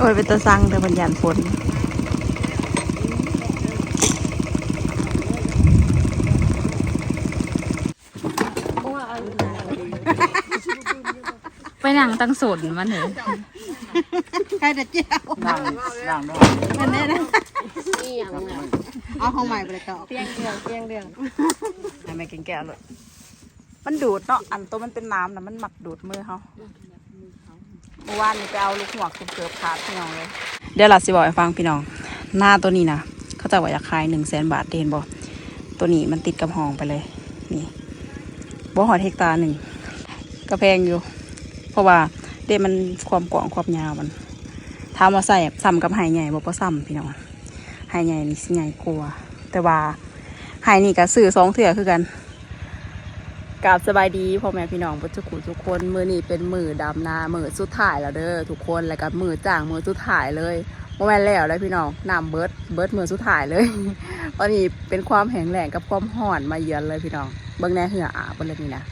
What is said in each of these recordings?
โอ้ยเป็นตะซังแต่ปัญญานฝนไปหนังตังสนมันเหรอใครแต่เจ้านั่งนั่งด้วยมันแน่นะนี่อย่างเงี้ยเอาห้องใหม่ไปเลยก็เตียงเดืองเตียงเดืองให้แม่กินแก้วเลยมันดูดเนาะอันตัวมันเป็นน้ำนะมันหมักดูดมือเขาเมื่อวานนี่ไปเอาลูกหัวกเกือบขาดพี่น้องเลย เดี๋ยวเราสิบอกให้ฟังพี่น้อง หน้าตัวนี้นะเขาจะว่าอยากขายหนึ่งแสนบาทเดนบอกตัวนี้มันติดกับห้องไปเลย นี่บ่หอดเฮกตาหนึ่งก็แพงอยู่ เพราะว่าเดนมันความกว้างความยาวมันถามว่าใส่ซ้ำกับไหใหญ่บ่พอซ้ำพี่น้องไหใหญ่นี่สิใหญ่กว่าแต่ว่าไหนี่ก็ซื้อสองเถื่อคือกัน กราบสบายดีพ่อแม่พี่น้องทุกคนทุกคนมือนี้เป็นมือดำนามือสุดท้ายแล้วเด้อทุกคนแล้วก็มือจ้างมือสุดท้ายเลยโมแมนแล้วเลยพี่น้องน้ำเบิร์ดเบิร์ดมือสุดท้ายเลยตอนนี้เป็นความแห้งแล้งกับความห่อนมาเยือนเลยพี่น้องเบิ่งแน่เหืออาบนเลยนี่นะ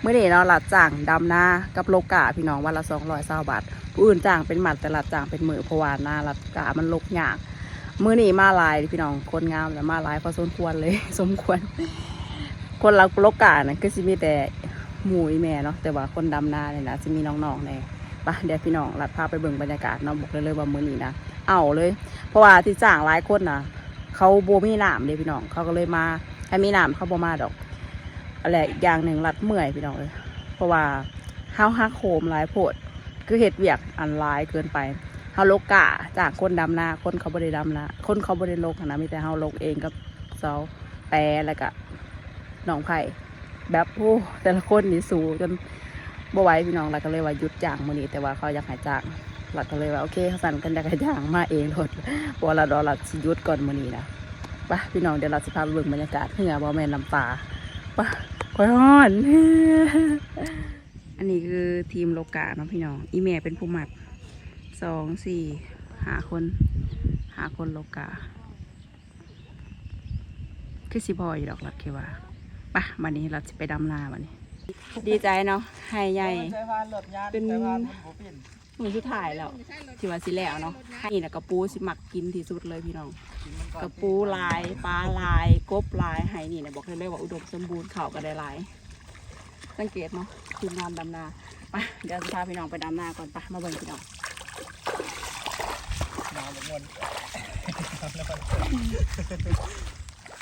เมื่อนี้เราหลัดจ้างดำนากับโลกาพี่น้องวันละสองร้อยเศร้าบาทผู้อื่นจ้างเป็นหมัดแต่หลัดจ้างเป็นมือเพราะว่าหนาหลัดกามันลกยากมือนี้มาลายพี่น้องคนงามแต่มาลายพอสมควรเลย สมควร คนรักโลกานะก็จะมีแต่หมูแม่เนาะแต่ว่าคนดำนาเนี่ยนะจะมีน้องๆแน่ปะเดี๋ยวพี่น้องหลัดพาไปเบิ่งบรรยากาศเนาะบอกเลยเลยว่ามื่อนี้นะเอาเลย เพราะว่าที่จ้างหลายคนนะเขาโบมีหนามเลยพี่น้องเขาก็เลยมาถ้ามีหนามเขาโบมาดอกอะไรอีกอย่างหนึ่งรัดเมื่อยพี่น้องเลยเพราะว่าเฮาฮักโหมหลายโพดคือเห็ดเวียกอันหลายเกินไปเฮาโลกกะจากคนดำนาคนเขาบริดำนาคนเขาบริโลกนะมีแต่เฮาโลกเองกับเสาแปรแล้วก็ หนองไผ่แบบโอ้แต่ละคนนี่สูจนบ่ไหวพี่น้องเราก็เลยว่าหยุดจ้างมือนี้แต่ว่าเขาอยากให้จ้างเราก็เลยว่าโอเคเขาสั่นกันอยากให้จ้างมาเองโลดเพราะว่าเราดอเราหยุดก่อนมือนี้นะไปพี่น้องเดี๋ยวเราสิพาไปเบิ่งบรรยากาศเหือบ่แม่นลำปาปะคอยฮ้อน อันนี้คือทีมโลกาเนาะพี่น้องอีเมลเป็นผู้หมักสองสี่หาคนหาคนโลกาคือสิพอยดอกหลักเคว่า ปะวันนี้เราจะไปดำนาวันนี้ ดีใจเนาะให้ใหญ่เป็นใช้พานมันบ่เป็นมือสุดท้ายแล้วที่ว่าสิแล้วเนาะนี่นะกระปูสิหมักกินที่สุดเลยพี่น้อง กระปูลายปลาลายกบลายไห้นี่เนี่ยบอกเลยว่าอุดมสมบูรณ์เขาก็ได้ลาย สังเกตเนาะทีมงานดำนาไปเดี๋ยวจะพาพี่น้องไปดำนาก่อนไปมาเบิ่งพี่น้อง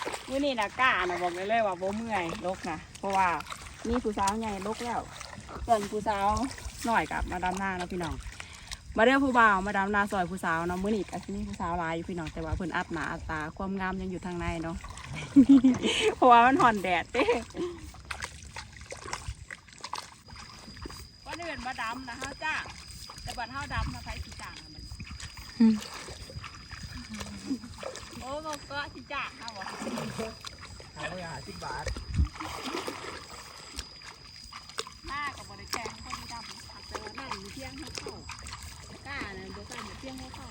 มาหมดมวนมื้อนี้นะกล้านะบอกเลยเลยว่าโบเมื่อยลกนะเพราะว่ามีผู้สาวใหญ่ลกแล้วส่วนผู้สาวหน่อยกับมาดำนาเนาะพี่น้อง มาเรียกผู้บ่าวมาดำนาซอยผู้สาวเนาะมื้อนี้ก็สิมีผู้สาวหลายอยู่พี่น้องแต่ว่าเพิ่นอัดหนาอัตาความงามยังอยู่ทางในเนาะ เพราะว่ามันห่อนแดดเด้ก็เดินมาดำนะเฮาจ้าแต่บัดเฮาดำนะไผสิจ้างอะมัน บอกก็สิจ้างเฮาบ่หาไว้หาสิบบาทหน้ากับบริแกงคนที่ดำผักแต่ว่านั่นมีเที่ยงให้เข้ากล้านะเดี๋ยวกล้ามีเที่ยงให้เข้า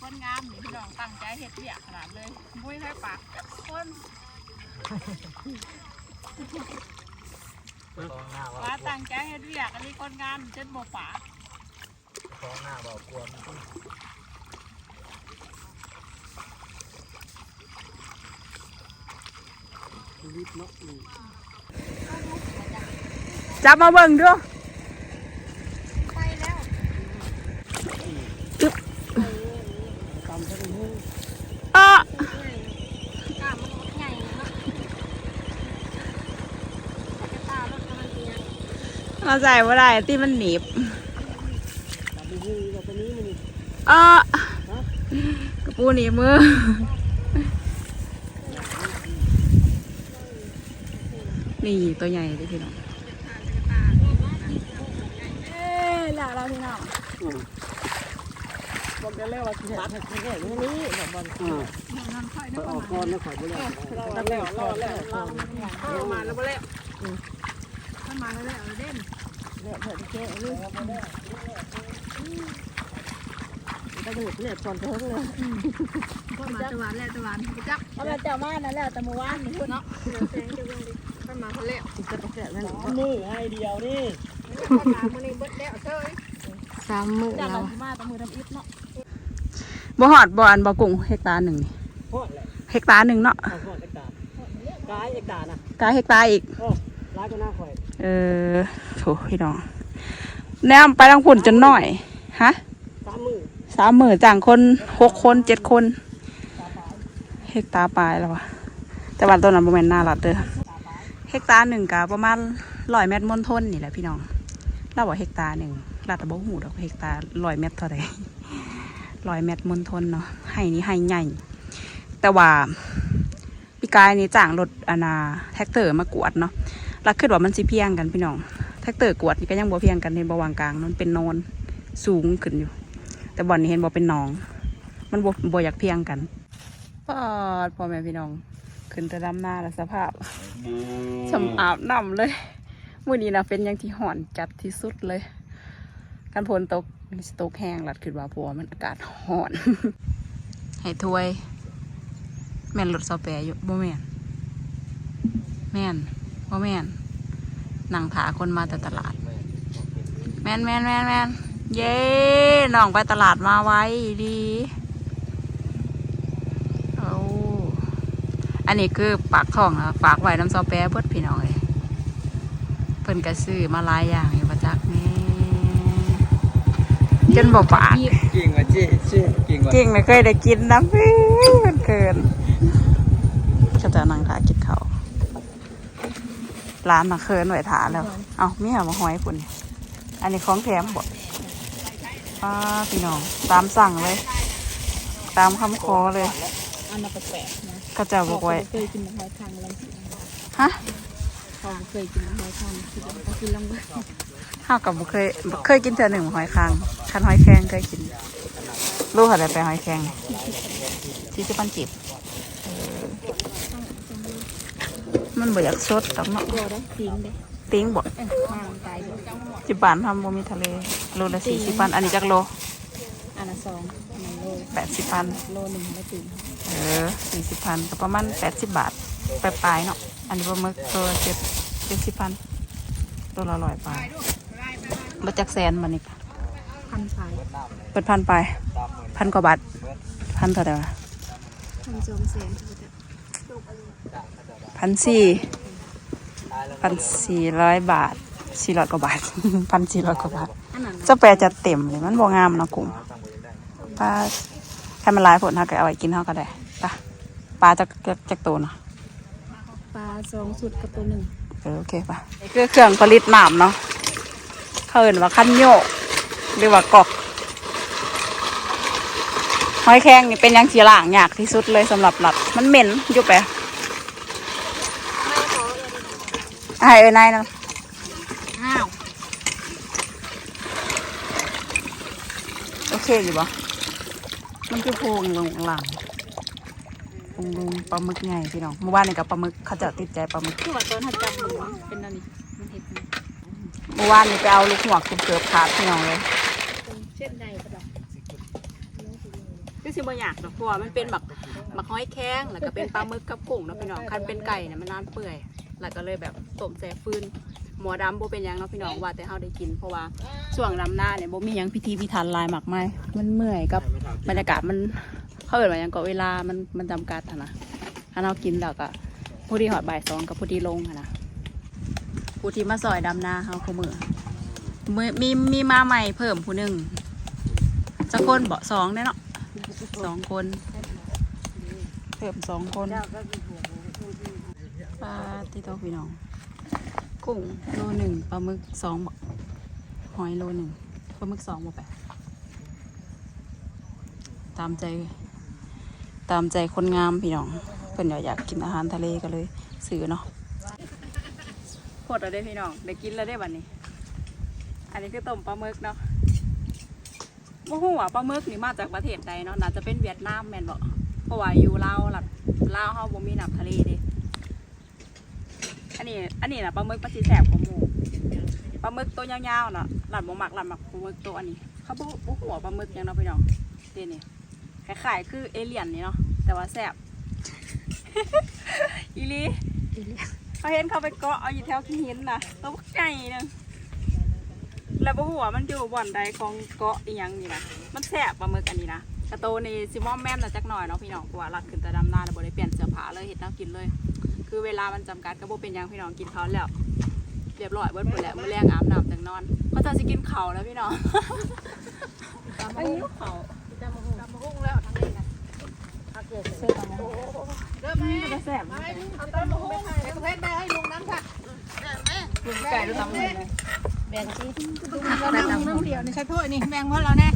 คนงามนี่พี่น้องตั้งใจเฮ็ดเวียกขนาดเลยมุ้ยให้ปากคน ตองหน้าว่าว่าตั้งใจเฮ็ดเวียกอันนี้คนงานเช็ดโบปากตองหน้าบอกกวนจับมาเบิ่งดู ไปแล้ว อ้อก ล้ามมันรถใหญ่เนาะกระตารถกำลังเอียง เราใส่ว่าได้ที่มันหนีบอ้อกระปูหนีบมือนี่ตัวใหญ่เลยพี่น้องเอ้ยลาเราพี่น้องบอกจะเรียกว่าสิบัดให้กินเนี่ยนี่แบบบอลไปออกก่อนนะข่อยบ่ได้เราแล้วรอแล้วเราเข้ามาแล้วบ่แล้วถ้า มาแล้วแล้วเด่นเนี่ยเถิดเจ๊ลูกกระดูกเนี่ยก่อนเถิงเลยมาตะวันแล้วตะวันจักเอาละเจ้ามานั่นแหละแต่เมื่อวานนี่พุ่นเนาะแสงจะเบิ่งดิไปมาเขาแล้วมือให้เดียวนี่มามื้อนี้เบิดแล้วเซ้ยสามมือเจ้าเราเราสิมาแตะมือทำอิฐเนาะบ่ฮอดบ่อันบ่กุ้งเฮกตาร์หนึ่งนี่โคตรเลยเฮกตาร์หนึ่งเนาะเอาโคตรเอกตาลกายเอกตาลนะกายเฮกตาร์อีกโอ้ร้ายก็น่าคอยเออโถพี่น้องแนมไปทางพุ่นจนหน่อย ฮะสามมือสามหมื่นจ้างคนหกคนเจ็ดคนเฮกตาร์ปลายแล้ววะแต่วันต้นนั้นประมาณน่ารักเด้อเฮกตาร์หนึ่งกะประมาณร้อยเมตรมณฑลนี่แหละพี่น้องเราบอกเฮกตาร์หนึ่งเราแต่บ่หูดอกเฮกตาร์ร้อยเมตรเท่าไหร่ร้อยเมตรมณฑลเนาะให้นี่ให้ใหญ่แต่ว่าปีกายนี่จ้างรถอานาแท็กเตอร์มากวดเนาะเราคิดว่ามันสิเพียงกันพี่น้องแท็กเตอร์กวดนี่ก็ยังบ่เพียงกันเห็นบ่วางกลางมันเป็นโนนสูงขึ้นอยู่ แต่บ่อนนี้เห็นบ่เป็นหนอง มันบ่บ่อยากเพียงกันปอดพ่อแม่พี่น้อง ขึ้นแต่ดำหน้าแล้วสภาพสำอาบน้ำเลยมื้อนี้นะเป็นอย่างที่ห่อนจัดที่สุดเลยกันพลตกมันสิตกแห้งลัดขึ้นว่าเพราะว่ามันอากาศห่อน ให้ถ้วย แม่นรถซอแปรอยู่บ่แม่น แม่น บ่แม่นนั่งถาคนมาแต่ตลาด แม่นแม่นแม่นแม่นเย้น้องไปตลาดมาไว้ดีเอาอันนี้คือปากท้องนะฝากไว้น้ำซอแปรเบิดพี่น้องเลยเพิ่นกระซื้อมาหลายอย่างอยู่ประจักษ์นี่จนบ่ปาก เก่งว่ะเจ๊เจ๊เก่งว่ะ จริงไม่เคยได้กินน้ำพี่มันเกินเขาจะนั่งถากินเขาว ร้านมาเคินหน่วยถาแล้ว เอามีหามาหอยปุ่นอันนี้ของแถมบ่ป้าพี่น้อง ตามสั่งเลย ตามคำขอเลยอันนั้นแปลกๆนะเขาจะบอกไว้เคยกินหอยคางลังสิฮะเขาเคยกินหอยคางคิดว่าเขากินลังเบิดข้าวกับบ่เคยบ่เคยกินเธอหนึ่งหอยคางคันหอยแครงเคยกินลูกอะไรไปหอยแครงที่จะปันจิบเออ มันบ่อยากสดดอกเนาะตัวได้ทิ้งได้ติ้งบ่เอ้ยมาลงตายอยู่จิบานทำบ่มีทะเลโลละสี่สิบพันอันนี้จักโลอันละสองอันละโลแปดสิบพันโลหนึ่งแล้วถึงเออสี่สิบพันก็ประมาณแปดสิบบาทปลายๆเนาะอันนี้ปลาหมึกตัวละเจ็ดเจ็ดสิบพันตัวละร้อยปลายมาจากแสนมันนี่พันพายเปิดพันไปพันกว่าบาทพันเท่าไหร่วะพันสองแสน พันสี่พันสี่ร้อยบาทสี่ร้อยกว่าบาทพันสี่ร้อยกว่าบาทอันนั้นเจ้าแปรจะเต็มเลยมันบ่งามเนาะกุ้งปลาถ้ามันหลายผลเขาก็เอาไว้กินเขาก็ได้ปลาปลาจากจากจากตัวเนาะปลาสองสุดกับตัวหนึ่งเออโอเคปะนี่คือเครื่องผลิตน้ำเนาะเขาเอ่นว่าขั้นโยกหรือว่ากอกหอยแครงนี่เป็นหยังสีล่างยากที่สุดเลยสำหรับหลัดมันเหม็นอยู่ไปะ ไอ้เอ้ยนายเนาะอ้าวโอเคอยู่ปะมันคือโพรงลงหลังโพรงลงปลาหมึกไงพี่น้องเมื่อวานนี่กับปลาหมึกเขาเจะติดใจปลาหมึกคือว่าต้นหัดจับมือเป็นอันนี้มันเห็ดนี่เมื่อวานนี่ไปเอาลูกหัวกเกือบขาดพี่น้องเลยเช่นใดก็ได้ก็สิบ่อยากดอกเพราะว่ามันเป็นหมักหมักห้อยแข้งแล้วก็เป็นปลาหมึกกับกุ้งเนาะพี่น้องคันเป็นไก่เนี่ยมันนานเปื่อย แล้วก็เลยแบบต้มแซ่ฟื้นหมอดำบ่เป็นหยังเนาะพี่น้องว่าแต่เฮาได้กินเพราะว่าช่วงดำหน้าเนี่ยบ่มีหยังพิธีพิธันหลายมากมายมันเมื่อยกับบรรยากาศมันเขาเอิ้นว่าหยังก็เวลามันมันจำกัดนะถ้าเรากินแล้วก็ผู้ที่หอดบ่ายสองกับผู้ที่ลงนะผู้ที่มาซอยดำหน้าเฮาคู่มือมือมีมีมาใหม่เพิ่มผู้หนึงสักคนบ่สองแน่เนาะสองคน เพิ่มสองคน ปลาที่โตพี่น้อง กุ้งโลหนึ่งปลาหมึกสองหอยโลหนึ่งปลาหมึกสองบ่ไปตามใจตามใจคนงามพี่น้องเพิ่นอยากกินอาหารทะเลก็เลยซื้อเนาะโคตรได้พี่น้องได้กินแล้วได้บัดนี้ อันนี้คือต้มปลาหมึกเนาะบ่ฮู้ว่าปลาหมึกนี่มาจากประเทศใดเนาะน่าจะเป็นเวียดนามแม่นบ่เพราะว่าอยู่ลาวล่ะลาวเฮาบ่มีน้ำทะเลเด้ อันนี้ อันนี้น่ะปลาหมึกมันสิแซ่บกว่าหมู่ปลาหมึกตัวยาวๆน่ะหลานบ่มักหลานมักปลาหมึกตัวอันนี้ เขาบ่บ่ฮู้ว่าปลาหมึกหยังเนาะพี่น้องเด้นี่คล้ายๆคือเอเลี่ยนนี่เนาะแต่ว่าแซ่บอีหลีเขาเห็นเขาไปเกาะเอาอยู่แถวขี้หินนะตัวบักใหญ่หนึงแล้วบ่ฮู้ว่ามันอยู่บ่อนใดของเกาะอีหยังนี่นะมันแซ่บปลาหมึกอันนี้นะกระโตนี่ซิมอมแม่มน่ะจักหน่อยเนาะพี่น้องเพราะว่ารัดขึ้นแต่ดำหน้าแล้วบ่ได้เปลี่ยนเสื้อผ้าเลยเฮ็ดแนวกินเลย คือเวลามันจำกัดก็บ่เป็นหยังพี่น้องกินข้าวแล้วเรียบร้อยเบิดหมดแล้วมื้อแรงอาบน้ำจังนอนเขาจะสิกินข้าวแล้วพี่น้องไอ้หิวข้าวกำมาหุ้งแล้วทางนี้นะเสื้อตาหมูเริ่มไหมก็แซ่บไปเอาตำมาหุ้งเด็กเพชรไปให้ลุงน้ำค่ะไก่ดูตำหมูเลยเรานั่งน้ำเดียวนี่ใช่ถ้วยนี่แบ่งพราเราแน่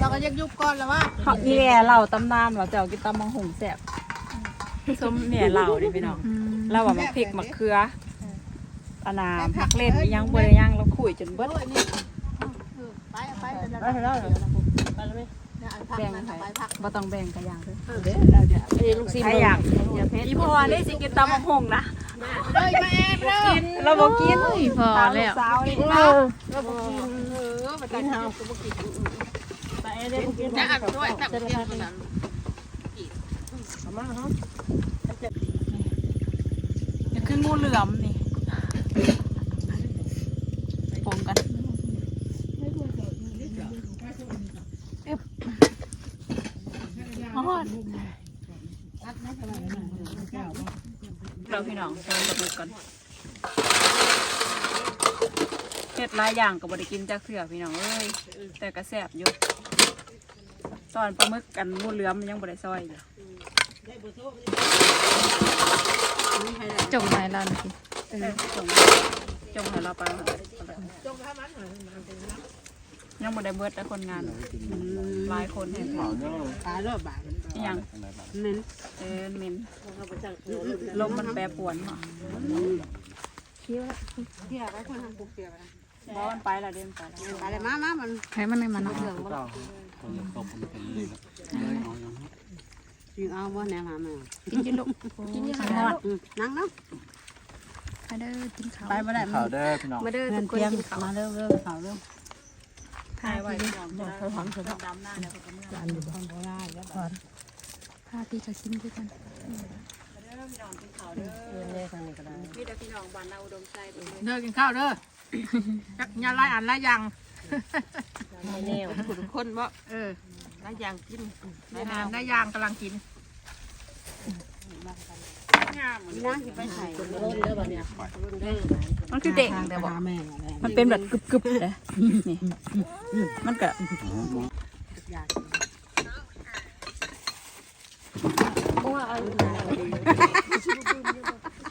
เราก็ยักยุบก่อนแล้วว่าเขาอีแหล่เหล่าตำนานว่าเจ้ากินตำมังหงแซ่บ ส้มเนี่ยเหล่าดิพี่น้องเราว่ามักพริกมักเขืออันนามักเล่นอีหยังบ่ได้หยังเราคุยจนเบิดถ้วยนี่ไปไปไปแล้วแบ่งไปพักบ่ต้องแบ่งกันอย่างเด้อลูกซีใครอยากอีพ่อได้สิกินตำมังหงนะเลยมาแอบเลยเราบ่กินพอแล้วสาวนี่เออมาตัดเฮาจะอัดด้วยตักเทียนคนนั้น นี่คืองูเหลือมนี่ปงกันอึ๊บฮอดเราพี่น้องใช้กับมือก่อนเฮ็ดหลายอย่างกับบได้กินจากเถื่อพี่น้องเอ้ยแต่ก็แซ่บอยู่ตอนปลาหมึกกันงูเหลือมยังบ่ได้ซอยอยู่ จงไม้เราหน่อยสิเออจงจงให้เราไปเอาไปยังบ่ได้เบิดแต่คนงานหลายคนเห็นตายแล้วบาทอีหยังเน้นเออเหม็นลมมันแปรปรวนเหรอเที่ยวไปคนทางปุกเที่ยวไปบ่มันไปและเดินไปแล้วไปเลยมามามันให้มันให้มันเนาะ ยิงเอาบ่แนวมาแม่กินกินลูกกินข้าวฮอดนั่งเนาะมาเด้อกินข้าวไปบ่ได้ข่าวเด้อพี่น้องมาเด้อทุกคนกินข้าวมาเร็วเร็วเขาเร็วถ่ายไว้พี่น้องจะได้ดำหน้าแล้วก็เมื่อพาพี่เขากินด้วยกันมีแต่พี่น้องบ้านนาอุดมใจเบิ่งเลยเด้อกินข้าวเด้อจักยาลายอันลายยังแนวทุกคนบ่เออ ลายยางกินลายนางลายยางกำลังกินนั่งสิไปใส่มันคือเด็กแต่บอกมันเป็นแบบกึบๆเลยนี่มันก็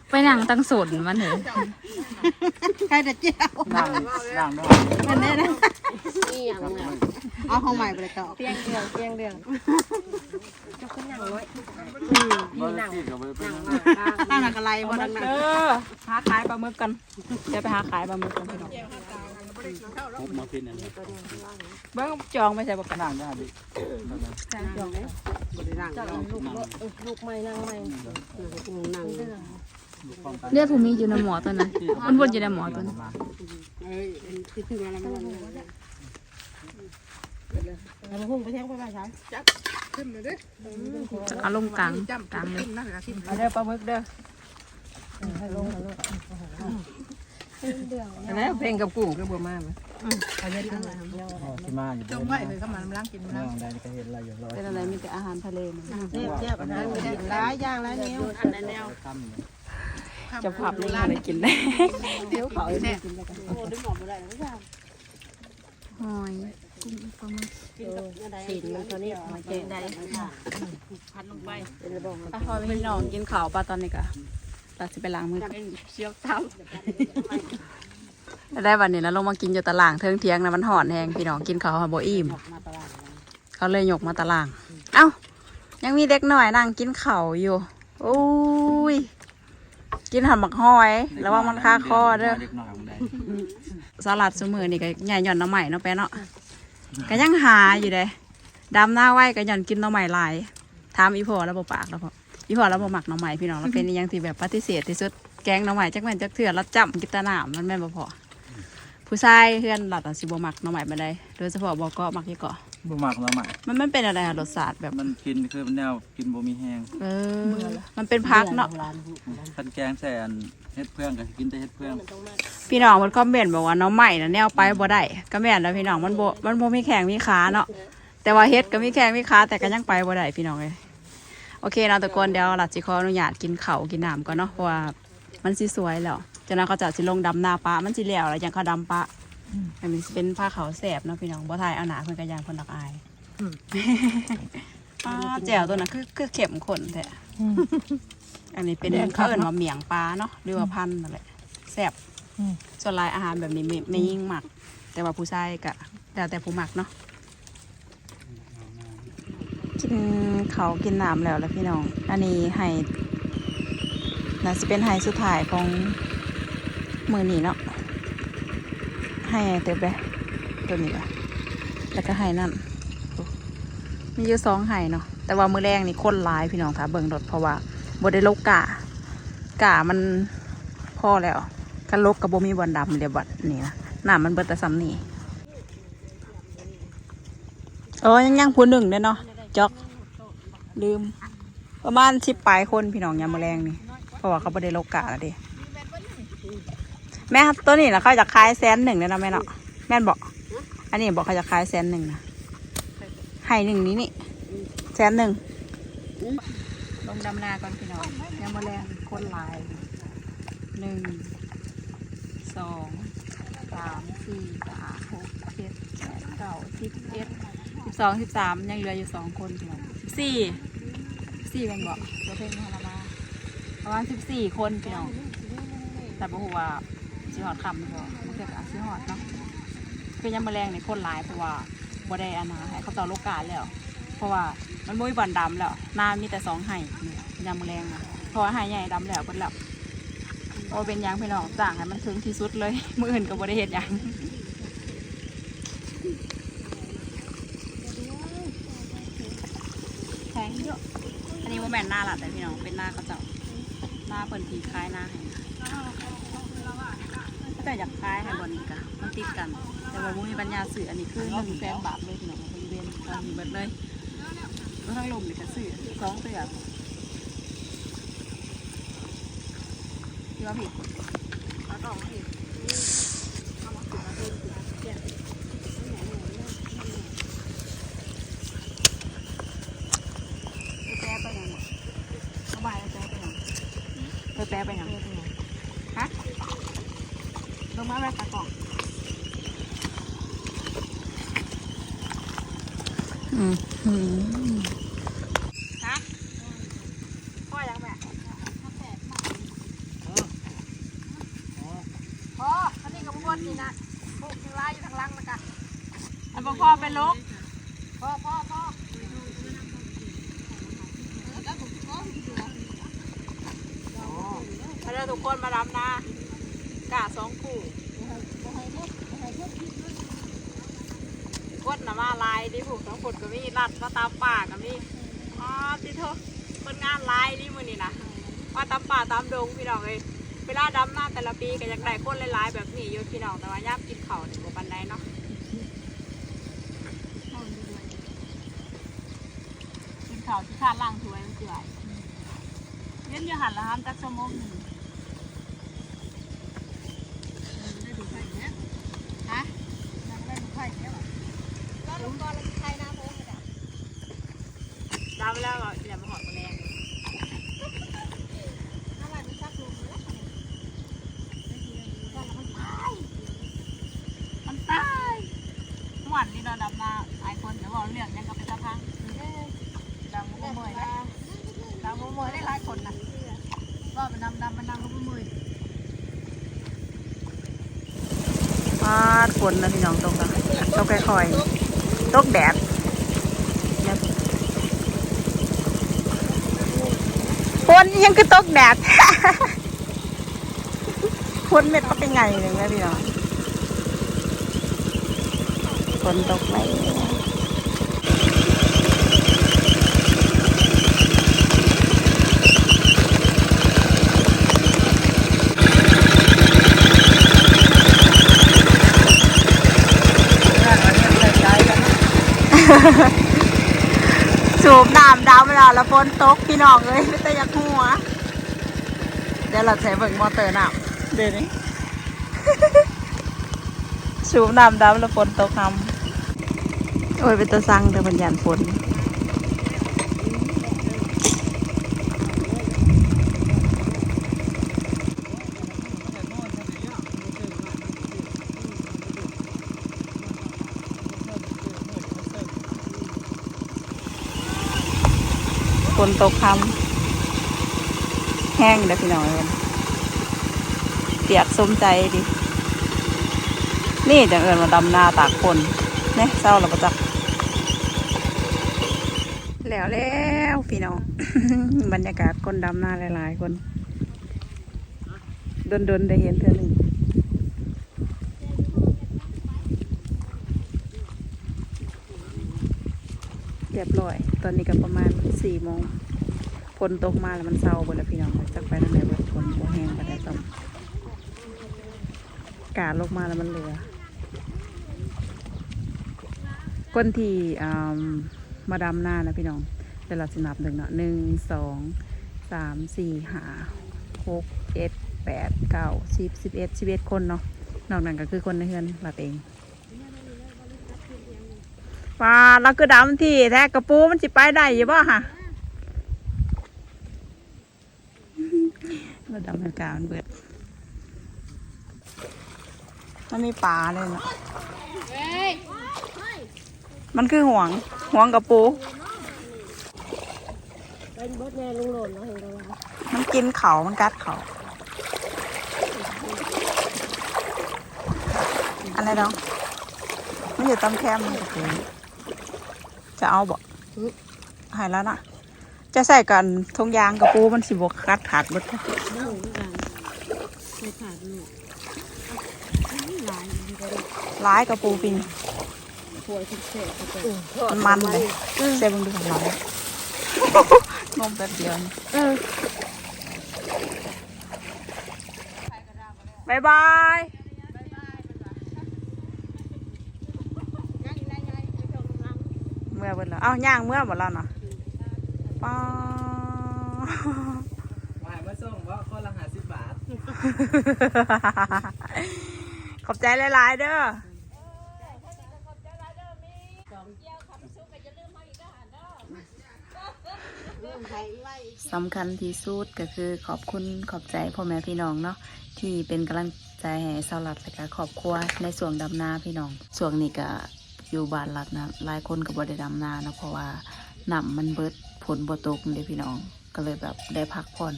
ไปนั่งตั้งโสดมันเหรอใครจะเจ้านั่งนั่งด้วยมันแน่นะเอาห้องใหม่ไปเลยต่อบ่ได้กินก็บ่ได้เป็นตั้งอะไรบ่ดังนั้นเออหาขายปลาหมึกกันเดี๋ยวไปหาขายปลาหมึกกันพี่น้องผมมากินอันนี้เบิ้งจองไม่ใช่บอกกันนั่งได้ดิบ่ได้นั่งลูกลูกใหม่นั่งใหม่นั่งเลือดผมมีอยู่ในหมอตัวนั้นมันวนอยู่ในหมอตัวนั้น เอ้ยที่ถึงอะไรมันแล้วหุ้งไปแทงไปไปใช้จับขึ้นเลยดิเอาลงกลางกลางเลยเอาเด้อปลาหมึกเด้อแล้วเพลงกับกูก็บ่มาที่มาอยู่จงไว้เลยเข้ามาล้างกินน้องได้ก็เห็นอะไรอยู่ร้อยเป็นอะไรมีแต่อาหารทะเลมันเทียเทียอาหารกินหลายอย่างหลายแนวอันแนวจะผับนี่อะไรกินได้เดี๋ยวเขาเนี่ยหอยกุ้งปลาห มึกสีมันตัวนี้มาเจได้พันลงไปพอพี่น้องกินข้าวปลาตอนนี้ก็เราจะไปล้างมือเชียวเท้าได้วันนี้แล้วลงมากินอยู่ตารางเทิงเทียงนะมันหอนแหงพี่น้องกินข้าวหาโบอิ่มเขาเลยยกมาตารางเอ้ายังมีเด็กหน่อยนั่งกินข้าวอยู่โอ้ย กินหันหมักหอย แล้วว่ามันคาคอเด้อเด็กน้อยของใดสลัดสมือนี่ก็ใหญ่หย่อนหน้ำใหม่เนาะแปะเนาะ ก็ยังหาอยู่เด้ดำหน้าไว้ก็หย่อนกินหน้ำใหม่หลายถามอีพ่อแล้วบ่ปากแล้วพ่ออีพ่อแล้วบ่หมักหน้ำใหม่พี่น้องแล้วเป็นอหยังที่แบบปฏิเสธที่สุดแกงหน้ำใหม่จักแม่นจักเถื่อแล้วจ้ำกินแตาหนามมันแม่นบ่พอผู้ชายเพื่อนหลัดอะสิบ่หมักหน้ำใหม่มาได้โดยเฉพาะบ่เกาะมักยี่เกาะบ่มักแล้วใหม่มันมันเป็นอะไรอะรสชาติแบบมันกินคือมันแนวกินบ่มีแห้งเออมันเป็นพักเนาะคันแกงใส่อันเฮ็ดเพื่องก็กินแต่เฮ็ดเพื่อง พี่น้องมันคอมเมนต์บอกว่าน้องใหม่นะแนวไปบ่ได้ก็แม่นแล้วพี่น้องมันบ่มันบ่มีแข่งมีขาเนาะแต่ว่าเฮ็ดก็มีแข่งมีขาแต่ก็ยังไปบ่ได้พี่น้องเลยโอเคเนาะทุกคนเดี๋ยวหลัดสิขออนุญาตกินข้าวกินน้ำก่อนเนาะเพราะว่ามันสิสวยแล้วจากนั้นเขาจะสิลงดำนาปะมันสิแล้วแล้วยังเขาดำปะอันนี้สิเป็นผ้าขาวแสบเนาะพี่น้องบ่ทายเอาหนาเพิ่นก็ยางเพิ่นรักอายอ้าแจ่วตัวนั้นคือคือเข้มข้นแท้อันนี้เป็นเขาเอิ้นว่าเมียงปลาเนาะหรือว่าพันธุ์นั่นแหละแซ่บ ส่วนลายอาหารแบบนี้ไม่ไม่ยิ่งหมัก แต่ว่าผู้ชายก็แล้วแต่ผู้หมักเนาะกินเขากินน้ำแล้วแล้วพี่น้อง อันนี้ให้น่าจะเป็นไฮสุดท้ายของมือนี้เนาะให้เต็มเลยตัวนี้ละแล้วก็ให้นั่นมีอยู่สองไห้เนาะแต่ว่ามือแรงนี่คนหลายพี่น้องค่ะเบิ่งรถเพราะว่าบได้ลกกากามันพอแล้ว กันลกกับโบมีบอลดำเดี๋ยวบัดนี่นะหน้ามันเบิดแต่ซ้ำนี่เออยังยังพูนหนึ่งเด้เนาะจอกลืม ประมาณสิบปลายคนพี่น้องยามมอแรงนี่เพราะว่าเขาไ่ได้ลกกาแล้วดิแม่ครับตัวนี้นะเขาจะขายแสนหนึ่งเด้อนะแม่เนาะแม่บอก อันนี้บอกเขาจะขายแสนหนึ่งนะให้หนึ่งนี้นี่แสนหนึ่งลงดำนาก่อนพี่น้องยามมอแรงคนหลายหนึ่ง องสามสี่ห้าหกเจ็ดแปดเก้าสิบเอ็ดสิบสองสิบสามยังเหลืออยู่สองคนองสิบสี่สี่เป็นบอกตัวเพลงมาละมาประมาณสิบสี่คนพี่น้องแต่บอกว่าสิหอดคำมันบอกมันเกิดอาสิหอดเนาะคือยังมาแรงในคนหลายเพราะว่าบ่ได้อานาให้เขาต่อโลกาแล้ว เพราะว่ามันมุ้ยบอลดำแล้วหน้ามีแต่สองไห่ยังมาแรงนะพราะว่าไห่ใหญ่ดำแล้วเพิ่นแล้ว โอเป็นหยังพี่น้องจ้างให้มันถึงที่สุดเลยมืออื่นก็บ่ได้เห็นยังแพงเยอะอันนี้ว่าแม่นหน้าหลัดแต่พี่น้องเป็นหน้าเขาเจ้าหน้าเปิ่นทีคล้ายหน้าให้ถ้าแต่อยากคล้ายให้บนนี้กะมันติดกัน แต่ว่าบ่มีปัญญาสื่ออันนี้คือหนึ่งแสนบาทเลยพี่น้องบริเวณตอนนี้เบิดเลยก็ทั้งลมนี่ก็สื่อสองเตือ ที่ว่าผิดไปแปะไปยังบ่สบายไปแปะไปยังไปแปะไปยังฮะลงมาแม่ตากล่องอืมอืมฮะพ่อยังแม่พ่ออันนี้กับพวกนี่นะพวกลายอยู่ทางล่างนะกะอันพ่อเป็นลูกพ่อพ่อพ่อ มาเด้อทุกคนมารับนะกาสองคู่กดนะมาลายดิผูกทั้งผดก็มีรัดมาตามป่าก็มีอ๋อติเถอะคนงานลายดิมือนี่นะมาตามป่าตามดงพี่น้องเลยเวลาดำหน้าแต่ละปี ก็อยากได้คนหลายๆแบบนี้อยู่พี่น้องแต่ว่าย่ามกินเขาวนี่บ่ปันไดเนาะกินเขาที่ข้าล่างถวยมันเกลือยเล่นอยูหันละห้ามจักชั่วโมงหนึ่ง ฮะดำแล้วก็อย่ามาหอดแมลงมันตายหวานนี่เราดำนาไอคนเดี๋ยวบอกเรื่องยังก็เป็นตะพังดำก็เมื่อยนะดำก็เมื่อยได้หลายคนนะก็เป็นดำดำมันดำก็เมื่อย ฟา ดฝนนะพี่น้องตกนะตกค่อยๆตกแดดฝนยังคือตกแดดฝนเม็ดก็เป็นไงเลยนะพี่น้องฝนตกไหม สูบน้ำดาวเวลาละฝนตกพี่น้องเลยไม่แต่อยากหัวเดี๋ยวเราใช้เบิ่งมอเตอร์น้ำเดี๋ยวนี้สูบน้ำดาวละฝนตกทำโอ้ยเป็นตะสั่งแต่บรรยานฝน นตกคำแห้งเด้อพี่น้องเปียกสมใจดิ นี่จังเอิญมาดำนาตากฝนเนี่ยเศร้าแล้วประจักแล้วแล้วพี่น้อง บรรยากาศคนดำนาหลาย ๆ คนดนๆได้เห็นเธอหนึ่ง เรียบร้อย ตอนนี้ก็ประมาณสี่โมงฝนตกมาแล้วมันเศร้าบนแล้วพี่น้องจักไปนั่นไหนบนฝนบ่แห้งไปได้ซ้ำกาดลงมาแล้วมันเหลือคนที่มาดำหน้านะพี่น้องเดี๋ยวเราจะนับหนึ่งเนาะหนึ่งสองสามสี่ห้าหกเจ็ดแปดเก้าสิบสิบเอ็ดสิบเอ็ดคนเนาะนอกนั้นก็คือคนในเฮือนเราเอง ปลาเราคือดำที่แท้กระปูมันสิไปได้อยี่บ่ฮะเราดำในกลางมันเบิดมันมีปลาเลยเนาะมันคือห่วงห่วงกระปู เป็นบดแม่ลุงโหลนเนาะเห็นแล้วว่ามันกินเขามันกัดเขาอะไรน้องมันอยู่ตามแคมมันกระปู จะเอาบ่หายแล้วนะจะใส่กันทงยางกระปูมันสิบวกกัดขาดหมดไม่หูเหมือนกันไม่ขาดลูกหลายมันก็ได้ร้ายกระปูปิงป่วยทุกเศษก็เป็นมันมันเลยเซบึงดูของเรานมแป๊บเดียวนี่บายบาย เมื่อเบิดแล้วอ้าวย่างเมื่อหมดแล้วเนาะป้าหมายมาส่งว่าคนละหาสิบบาท ขอบใจหลาย ๆ เด้อสำคัญที่สุดก็คือขอบคุณขอบใจพ่อแม่พี่น้องเนาะที่เป็นกำลังใจให้สาวหลัดและก็ครอบครัวในส่วนดำนาพี่น้องส่วนนี้ก็ อยู่บ้านหลัดนะหลายคนก็บ่ได้ดำนานะเพราะว่าน้ำมันเบิดผลบ่ตกเลยพี่น้อง ก็เลยแบบได้พักผ่อน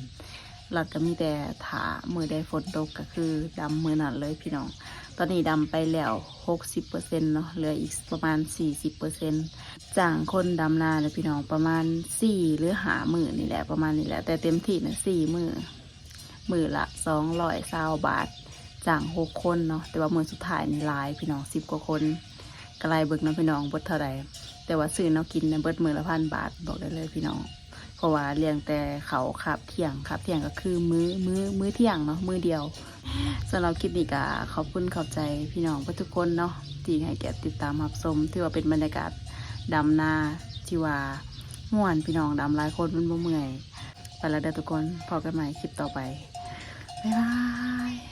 หลัดก็มีแต่ถามือได้ฝนตกก็คือดำมือนั่นเลยพี่น้อง ตอนนี้ดำไปแล้ว60%เนาะเหลืออีกประมาณ40%จ้างคนดำนาเลยพี่น้องประมาณ4หรือหามือนี่แหละประมาณนี้แหละ แต่เต็มที่นะ4มือมือละ200ซาวบาทจ้าง6คนเนาะแต่ว่ามือสุดท้ายนี่ลายพี่น้อง10กว่าคน กลายเบิกเนาะพี่น้องบดเท่าไรแต่ว่าซื้อเนาะกินเนี่ยเบิดมือละพันบาทบอกได้เลยพี่น้อง เพราะว่าเลี้ยงแต่เขาขับเที่ยงขับเที่ยงก็คือมื้อมื้อมื้อเที่ยงเนาะมื้อเดียวสำหรับคลิปนี้ก็ขอบคุณขอบใจพี่น้องทุกคนเนาะที่ให้แก่ติดตามรับชมที่ว่าเป็นบรรยากาศดำนาที่ว่าม่วนพี่น้องดำหลายคนมันบ่เมื่อยไปแล้วเด้อทุกคนพบกันใหม่คลิปต่อไปบ๊ายบาย